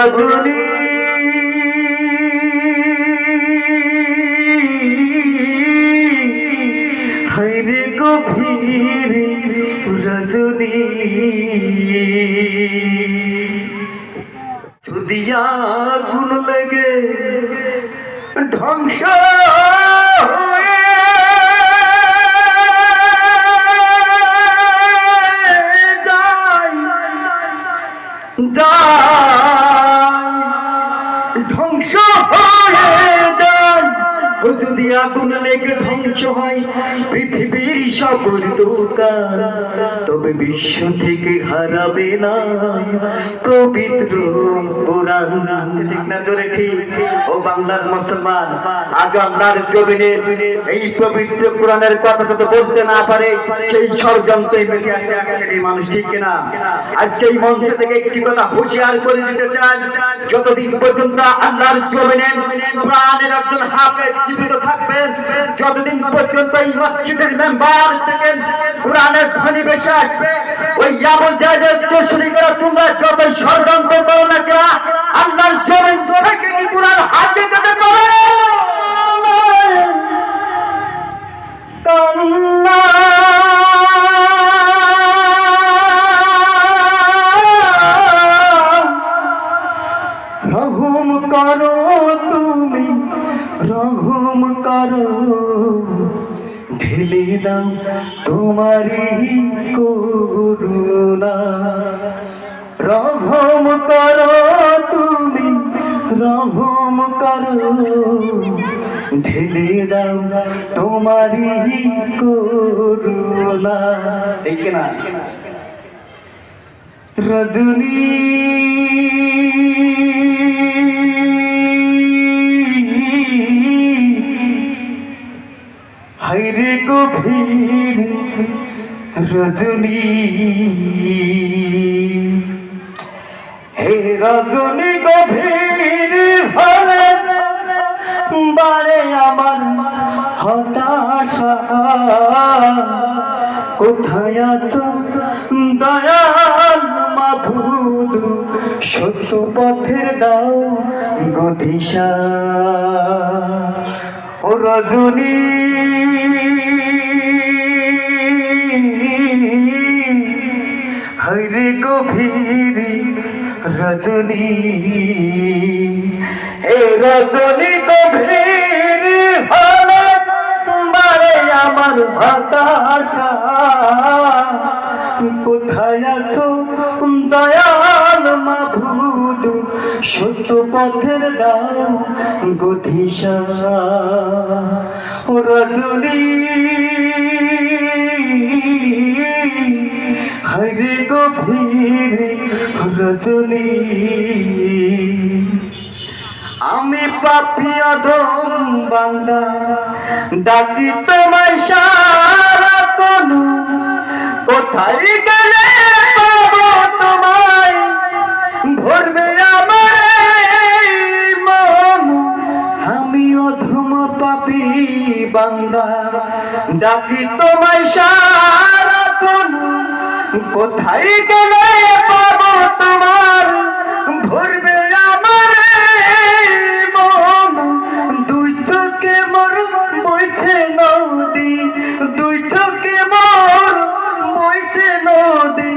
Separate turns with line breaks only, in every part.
রজনী হাইরে গভীর রজনী। যদি আগুন লেগে ধ্বংস যায়। যদি আগুন লেগে ধ্বংস হয়। পৃথিবীর সকল দোকান তবে বিশ্ব থেকে হারাবে না। পবিত্র জোরে ঠিক? ও বাংলার মুসলমান, আজ আল্লাহর জমিনে এই পবিত্র কোরআনের কথা যদি বলতে না পারে, সেই ষড়যন্ত্রে মেতে আছে শ্রেণির মানুষ, ঠিক কিনা? আজকে এই মঞ্চ থেকে একটি কথা হুঁশিয়ার করে দিতে চান যতদিন পর্যন্ত আল্লাহর জমিনে কোরআনের একজন হাফেজ জীবিত থাকবেন, যতদিন পর্যন্ত এই মসজিদের মেম্বার থেকে কোরআনের ধ্বনি বেশি আসবে ওই আমল জায়গায় চুরি করে তোমরা যত ষড়যন্ত্র করো না কেন, আল্লাহর জমিন থেকে কোরআন হাতে পারে? রহম করো দাও তোমারই করুণা রহম করো তুমি রহম করো। ঢেলে দাও তোমারই করুণা রজনী গভীর রজনী। হে রজনী গভীর ভরে বারে আমার হতাশা। কোথায় আছো? দয়াল মাবুদ সত্য পথের দাও গদিশা। ও রজনী গভীর রজনী। হে রজনী গভীর বারে আমার হতাশা। কোথায় আছো দয়াল মাভুদ সত্য পথের দাও গধিসা রজনী। হরে গভীর রজনী। আমি পাপি অধম বান্দা, ডাকি তোমায় সারা তনু। কোথায় গেলে পাবো তোমায়? ভরবে আমার মন। আমি অধম পাপি বান্দা, ডাকি তোমায় সারা কোথায় গেলে পাবো তোমার? ভরবে আমার মন। দুই চোখে মোর বইছে নদী। দুই চোখে মোর বইছে নদী।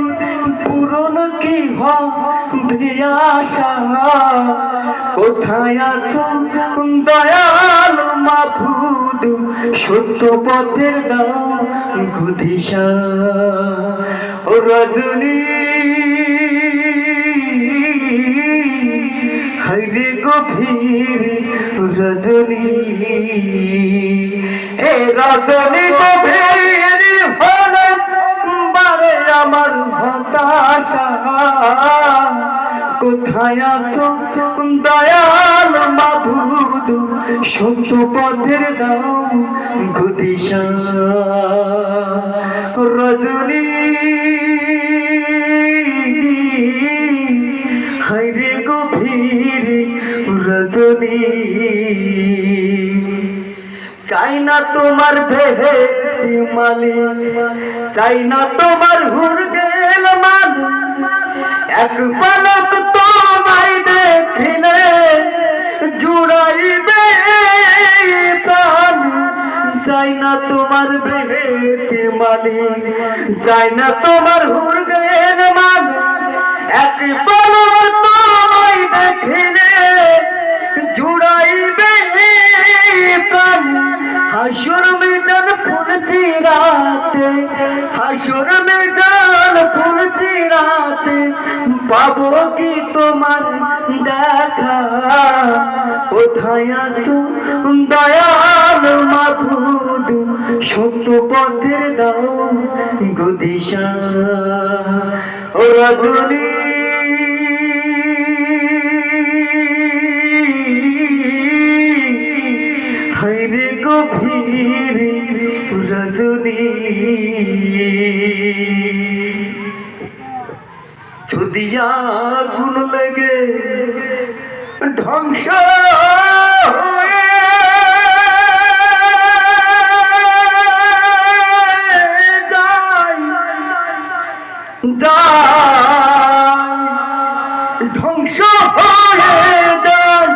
পূরণ কি হবে আশা কোথায় আছো দয়াল মাফুদ সত্য পথের দাও গুদিশা ও রজনী। হরে গভীর রজনী। হে রজনী গভীর হল বারে আমার হতাশা। কোথায় আছো? দয়াল মাধুদ সত্য পথের দাও গুদিশা রজনী চাই না তোমার ভেহে মালি, চাই না তোমার হুর গেল এক পলক তোমায় দেখিলে জুড়াইবে প্রাণ। চাই না তোমার ভেহে মালি, চাই না তোমার হুর গেল এক পলক তোমায় দেখিলে জুড়াইবে প্রাণ। হাসুর মেজান ফুল চিরাতে, হাসুর মেজান ফুল চিরাতে, পাবো কি তোমার দেখা? কোথায় আছো? দয়াল মাধুদ সত্য পথের দাও, গুদিশা। ও রজনী গভীর রজনী। যদি আগুন লাগে ধ্বংস ধ্বংস হয়ে যায়।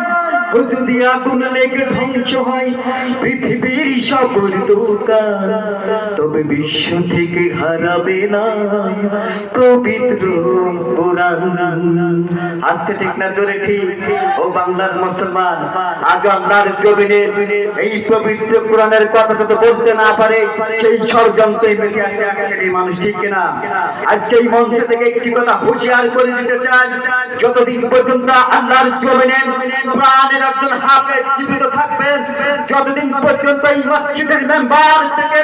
যদি আগুন লেগে ধ্বংস হয় পৃথিবীর সকল দোকান। তবে বিশ্ব থেকে হারাবে না পবিত্র আজকে ঠিক না জোরে ঠিক? ও বাংলার মুসলমান, আজ আল্লাহর জমিনে এই পবিত্র কোরআনের কথা যদি বলতে না পারে, সেই ষড়যন্ত্রে মানুষ, ঠিক কিনা? আজকে এই মঞ্চ থেকে একটি কথা হুঁশিয়ার করে দিতে চাই, যতদিন পর্যন্ত আল্লাহর জমিনে কোরআনের একজন হাফেজ জীবিত থাকবেন যতদিন পর্যন্ত এই মসজিদের মেম্বার থেকে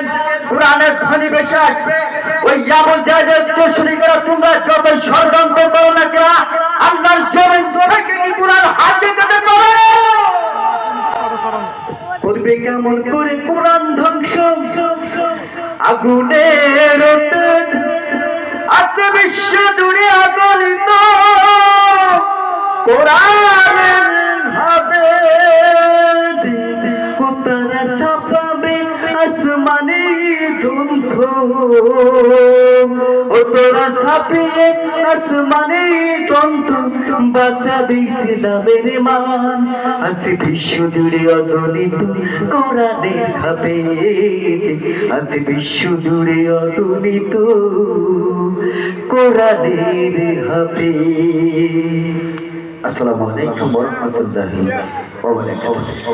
কোরআনের ধ্বনি বেশি ওই ইয়াবল জায়গায় চুরি করে তোমরা যত ষড়যন্ত্র করো না কেন, আল্লাহর জমিন থেকে কোরআন হাতে যেতে পারো? করবে কেমন করে কোরআন ধ্বংস? আগুনের আছে বিশ্ব জুড়ে আগলিত। কোরআনের ভাবে আসমানি ও তোরা ছাপিয়ে আসমানি গ্রন্থ বাঁচাবে ইসলামের মান। আছে বিশ্ব জুড়ে অগণিত কোরআনের খাপে আছে বিশ্ব জুড়ে অগণিত কোরআনের হাফে আসসালামু আলাইকুম ওয়া রাহমাতুল্লাহি ওয়া বারাকাতুহু।